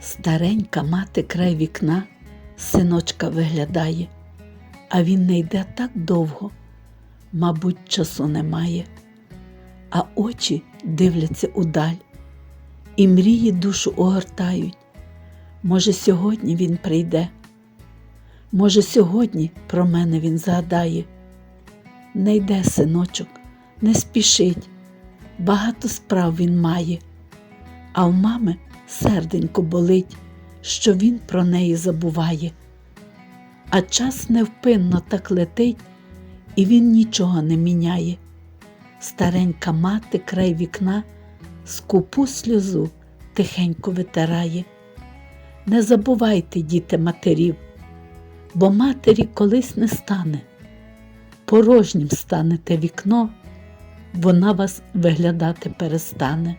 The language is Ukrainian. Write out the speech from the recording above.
Старенька мати край вікна синочка виглядає, а він не йде так довго, мабуть, часу немає, а очі дивляться удаль, і мрії душу огортають. Може, сьогодні він прийде, може, сьогодні про мене він згадає. Не йде, синочок, не спішить, багато справ він має, а в мами серденько болить, що він про неї забуває. А час невпинно так летить, і він нічого не міняє. Старенька мати край вікна скупу сльозу тихенько витирає. Не забувайте, діти, матерів, бо матері колись не стане. Порожнім стане те вікно, вона вас виглядати перестане.